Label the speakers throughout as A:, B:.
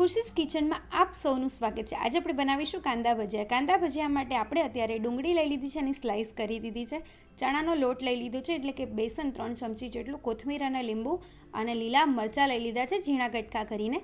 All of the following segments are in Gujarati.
A: ખુશીસ કિચનમાં આપ સૌનું સ્વાગત છે. આજે આપણે બનાવીશું કાંદા ભજીયા. કાંદા ભજીયા માટે આપણે અત્યારે ડુંગળી લઈ લીધી છે અને સ્લાઇસ કરી દીધી છે. ચણાનો લોટ લઈ લીધો છે એટલે કે બેસન ત્રણ ચમચી જેટલું, કોથમીર અને લીંબુ અને લીલા મરચાં લઈ લીધા છે ઝીણા કટકા કરીને.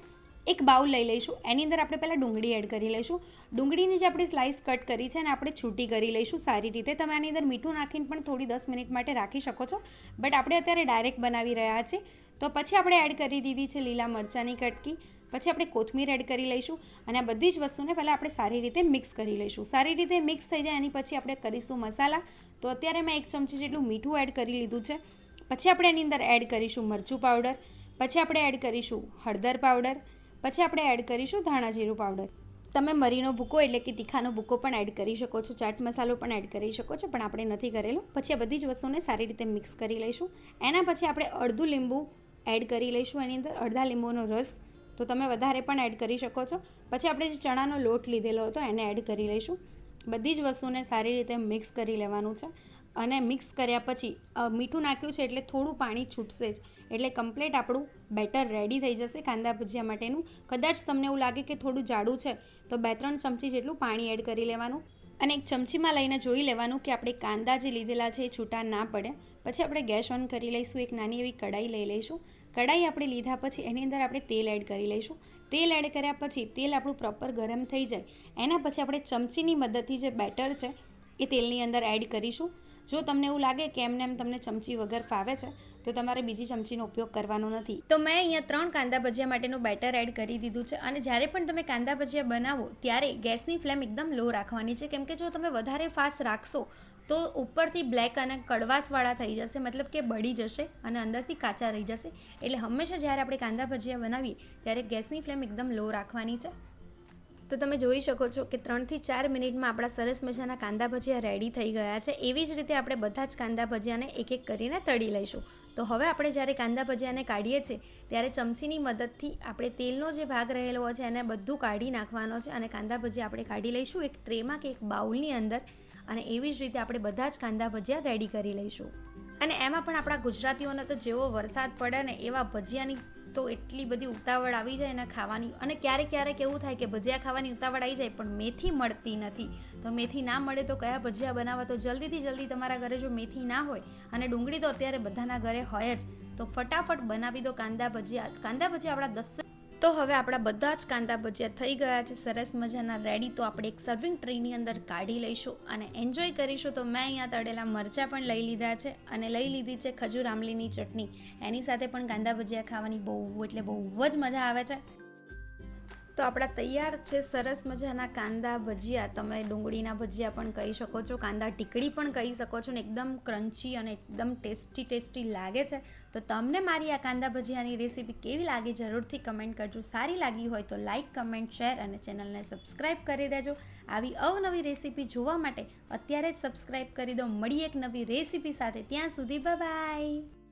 A: એક બાઉલ લઈ લઈશું. એની અંદર આપણે પહેલાં ડુંગળી એડ કરી લઈશું. ડુંગળીની જે આપણે સ્લાઇસ કટ કરી છે અને આપણે છૂટી કરી લઈશું સારી રીતે. તમે આની અંદર મીઠું નાખીને પણ થોડી દસ મિનિટ માટે રાખી શકો છો. બટ આપણે અત્યારે ડાયરેક્ટ બનાવી રહ્યા છીએ. તો પછી આપણે એડ કરી દીધી છે લીલા મરચાંની કટકી. પછી આપણે કોથમીર એડ કરી લઈશું અને આ બધી જ વસ્તુને પહેલાં આપણે સારી રીતે મિક્સ કરી લઈશું. સારી રીતે મિક્સ થઈ જાય એની પછી આપણે કરીશું મસાલા. તો અત્યારે મેં એક ચમચી જેટલું મીઠું એડ કરી લીધું છે. પછી આપણે એની અંદર એડ કરીશું મરચું પાવડર. પછી આપણે એડ કરીશું હળદર પાવડર. પછી આપણે એડ કરીશું ધાણા જીરું પાવડર. તમે મરીનો ભૂકો એટલે કે તીખાનો ભૂકો પણ એડ કરી શકો છો. ચાટ મસાલો પણ એડ કરી શકો છો, પણ આપણે નથી કરેલો. પછી આ બધી જ વસ્તુને સારી રીતે મિક્સ કરી લઈશું. એના પછી આપણે અડધું લીંબુ એડ કરી લઈશું એની અંદર. અડધા લીંબુનો રસ તો તમે વધારે પણ એડ કરી શકો છો. પછી આપણે જે ચણાનો લોટ લીધેલો હતો એને એડ કરી લઈશું. બધી જ વસ્તુને સારી રીતે મિક્સ કરી લેવાનું છે. અને મિક્સ કર્યા પછી મીઠું નાખ્યું છે એટલે થોડું પાણી છૂટશે જ. એટલે કમ્પ્લેટ આપણું બેટર રેડી થઈ જશે કાંદા ભજીયા માટેનું. કદાચ તમને એવું લાગે કે થોડું જાડું છે, તો બે ત્રણ ચમચી જેટલું પાણી એડ કરી લેવાનું. અને એક ચમચીમાં લઈને જોઈ લેવાનું કે આપણે કાંદા જે લીધેલા છે એ છૂટા ના પડે પછી આપણે ગેસ ઓન કરી લઈશું, એક નાની એવી કઢાઈ લઈ લઈશું. કઢાઈ આપણે લીધા પછી એની અંદર આપણે તેલ એડ કરી લઈશું. તેલ એડ કર્યા પછી તેલ આપણું પ્રોપર ગરમ થઈ જાય. એના પછી આપણે ચમચીની મદદથી જે બેટર છે એ તેલની અંદર એડ કરીશું. જો તમને એવું લાગે કે એમને એમ તમને ચમચી વગર ફાવે છે, તો તમારે બીજી ચમચીનો ઉપયોગ કરવાનો નથી. તો મેં અહીંયા ત્રણ કાંદા ભજીયા માટેનું બેટર એડ કરી દીધું છે અને જ્યારે પણ તમે કાંદા ભજીયા બનાવો, ત્યારે ગેસની ફ્લેમ એકદમ લો રાખવાની છે. કેમ કે જો તમે વધારે ફાસ્ટ રાખશો તો ઉપરથી બ્લેક અને કડવાશવાળા થઈ જશે, મતલબ કે બળી જશે અને અંદરથી કાચા રહી જશે. એટલે હંમેશા જ્યારે આપણે કાંદા ભજીયા બનાવીએ, ત્યારે ગેસની ફ્લેમ એકદમ લો રાખવાની છે. તો તમે જોઈ શકો છો કે ત્રણથી ચાર મિનિટમાં આપણા સરસ મજાના કાંદા ભજીયા રેડી થઈ ગયા છે. એવી જ રીતે આપણે બધા જ કાંદા ભજીયાને એક એક કરીને તળી લઈશું. તો હવે આપણે જ્યારે કાંદા ભજીયાને કાઢીએ છીએ, ત્યારે ચમચીની મદદથી આપણે તેલનો જે ભાગ રહેલો છે એને બધું કાઢી નાખવાનો છે અને કાંદા ભજીયા આપણે કાઢી લઈશું એક ટ્રેમાં કે એક બાઉલની અંદર. અને એવી જ રીતે આપણે બધા જ કાંદા ભજીયા રેડી કરી લઈશું. અને એમાં પણ આપણા ગુજરાતીઓને તો જેવો વરસાદ પડે ને એવા ભજીયાની તો એટલી બધી ઉતાવળ આવી જાય ને ખાવાની. અને ક્યારેક ક્યારેક એવું થાય કે ભજીયા ખાવાની ઉતાવળ આવી જાય પણ મેથી મળતી નથી. તો મેથી ના મળે તો કયા ભજીયા બનાવવા? તો જલ્દીથી જલ્દી તમારા ઘરે જો મેથી ના હોય અને ડુંગળી તો અત્યારે બધાના ઘરે હોય જ, તો ફટાફટ બનાવી દો કાંદા ભજીયા. કાંદા ભજીયા આપણા દસ તો હવે આપણા બધા જ કાંદા ભજીયા થઈ ગયા છે. સરસ મજાના રેડી તો આપણે એક સર્વિંગ ટ્રેની અંદર કાઢી લઈશું અને એન્જોય કરીશું. તો મેં અહીંયા તળેલા મરચાં પણ લઈ લીધા છે અને લઈ લીધી છે ખજૂર આમલીની ચટણી. એની સાથે પણ કાંદા ભજીયા ખાવાની બહુ, એટલે બહુ જ મજા આવે છે. તો આપણા તૈયાર છે સરસ મજાના કાંદા ભજીયા. તમે ડુંગળીના ભજીયા પણ કહી શકો છો, કાંદા ટીકડી પણ કહી શકો છો ને એકદમ ક્રન્ચી અને એકદમ ટેસ્ટી ટેસ્ટી લાગે છે. તો તમને મારી આ કાંદા ભજીયાની રેસીપી કેવી લાગી જરૂરથી કમેન્ટ કરજો. સારી લાગી હોય તો લાઇક કમેન્ટ શેર અને ચેનલને સબસ્ક્રાઇબ કરી દેજો. આવી અવનવી રેસીપી જોવા માટે અત્યારે જ સબસ્ક્રાઇબ કરી દો. મળી એક નવી રેસીપી સાથે. ત્યાં સુધી બાય